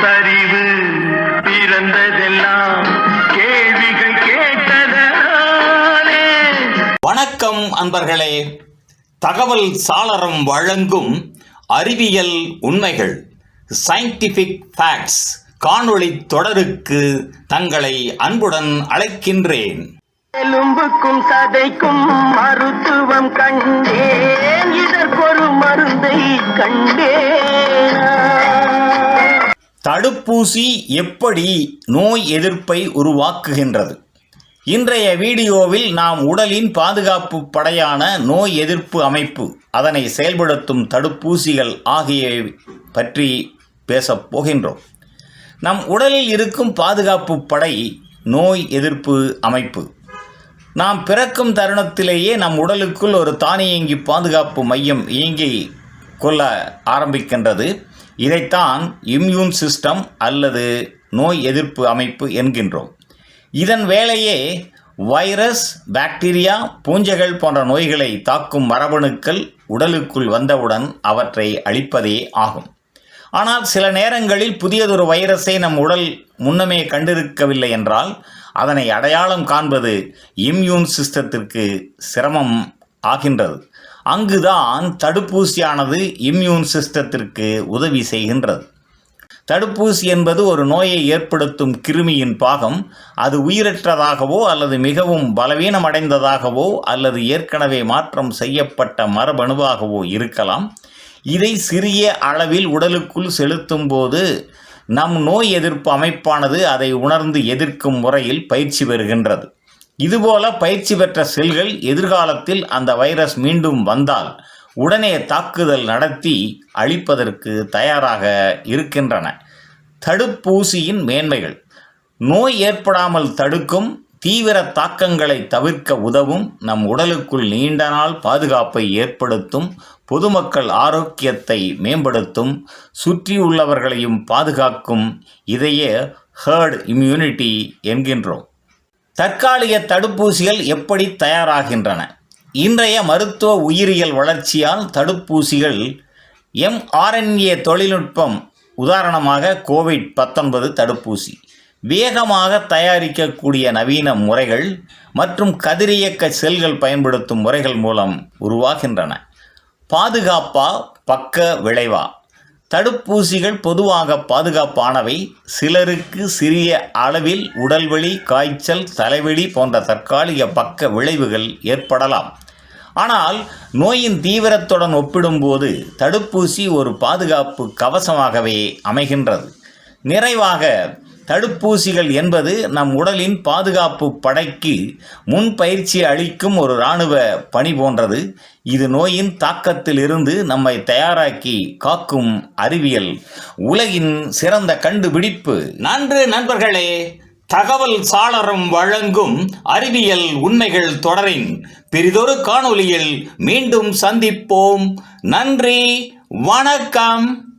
பகுத்தறிவு பிறந்ததெல்லாம் கேள்விகள் கேட்டதனாலே வணக்கம் அன்பர்களே. தகவல் சாளரம் வழங்கும் அறிவியல் உண்மைகள் சயின்டிஃபிக் ஃபேக்ட்ஸ் காணொளி தொடருக்கு தங்களை அன்புடன் அழைக்கின்றேன். எலும்புக்கும் சதைக்கும் மருத்துவம் கண்டேன். இதற்கொரு மருந்தை கண்டேன். தடுப்பூசி எப்படி நோய் எதிர்ப்பை உருவாக்குகின்றது? இன்றைய வீடியோவில் நாம் உடலின் பாதுகாப்பு படையான நோய் எதிர்ப்பு அமைப்பு அதனை செயல்படுத்தும் தடுப்பூசிகள் ஆகியவை பற்றி பேசப் போகின்றோம். நம் உடலில் இருக்கும் பாதுகாப்பு படை நோய் எதிர்ப்பு அமைப்பு. நாம் பிறக்கும் தருணத்திலேயே நம் உடலுக்குள் ஒரு தானியங்கி பாதுகாப்பு மையம் இயங்கி கொள்ள ஆரம்பிக்கின்றது. இதைத்தான் இம்யூன் சிஸ்டம் அல்லது நோய் எதிர்ப்பு அமைப்பு என்கின்றோம். இதன் வேலையே வைரஸ் பாக்டீரியா பூஞ்சைகள் போன்ற நோய்களை தாக்கும் மரபணுக்கள் உடலுக்குள் வந்தவுடன் அவற்றை அழிப்பதே ஆகும். ஆனால் சில நேரங்களில் புதியதொரு வைரஸை நம் உடல் முன்னமே கண்டிருக்கவில்லை என்றால் அதனை அடையாளம் காண்பது இம்யூன் சிஸ்டத்திற்கு சிரமம் ஆகின்றது. அங்குதான் தடுப்பூசியானது இம்யூன் சிஸ்டத்திற்கு உதவி செய்கின்றது. தடுப்பூசி என்பது ஒரு நோயை ஏற்படுத்தும் கிருமியின் பாகம். அது உயிரற்றதாகவோ அல்லது மிகவும் பலவீனமடைந்ததாகவோ அல்லது ஏற்கனவே மாற்றம் செய்யப்பட்ட மரபணுவாகவோ இருக்கலாம். இதை சிறிய அளவில் உடலுக்குள் செலுத்தும் போது நம் நோய் எதிர்ப்பு அமைப்பானது அதை உணர்ந்து எதிர்க்கும் முறையில் பயிற்சி பெறுகின்றது. இதுபோல பயிற்சி பெற்ற செல்கள் எதிர்காலத்தில் அந்த வைரஸ் மீண்டும் வந்தால் உடனே தாக்குதல் நடத்தி அழிப்பதற்கு தயாராக இருக்கின்றன. தடுப்பூசியின் மேன்மைகள். நோய் ஏற்படாமல் தடுக்கும் தீவிர தாக்கங்களை தவிர்க்க உதவும் நம் உடலுக்குள் நீண்ட நாள் பாதுகாப்பை ஏற்படுத்தும் பொதுமக்கள் ஆரோக்கியத்தை மேம்படுத்தும் சுற்றியுள்ளவர்களையும் பாதுகாக்கும் இதையே ஹேர்ட் இம்யூனிட்டி என்கின்றோம். தற்காலிக தடுப்பூசிகள் எப்படி தயாராகின்றன? இன்றைய மருத்துவ உயிரியல் வளர்ச்சியால் தடுப்பூசிகள் எம்ஆர்என்ஏ தொழில்நுட்பம் உதாரணமாக கோவிட் பத்தொன்பது தடுப்பூசி வேகமாக தயாரிக்கக்கூடிய நவீன முறைகள் மற்றும் கதிரியக்க செல்கள் பயன்படுத்தும் முறைகள் மூலம் உருவாகின்றன. பாதுகாப்பா? பக்க விளைவா? தடுப்பூசிகள் பொதுவாக பாதுகாப்பானவை. சிலருக்கு சிறிய அளவில் உடல்வலி காய்ச்சல் தலைவலி போன்ற தற்காலிக பக்க விளைவுகள் ஏற்படலாம். ஆனால் நோயின் தீவிரத்துடன் ஒப்பிடும்போது தடுப்பூசி ஒரு பாதுகாப்பு கவசமாகவே அமைகின்றது. நிறைவாக தடுப்பூசிகள் என்பது நம் உடலின் பாதுகாப்பு படைக்கு முன் பயிற்சி அளிக்கும் ஒரு இராணுவ பணி போன்றது. இது நோயின் தாக்கத்தில் இருந்து நம்மை தயாராக்கி காக்கும் அறிவியல். உலகின் சிறந்த கண்டுபிடிப்பு. நன்று நண்பர்களே. தகவல் சாளரம் வழங்கும் அறிவியல் உண்மைகள் தொடரின் பெரிதொரு காணொளியில் மீண்டும் சந்திப்போம். நன்றி. வணக்கம்.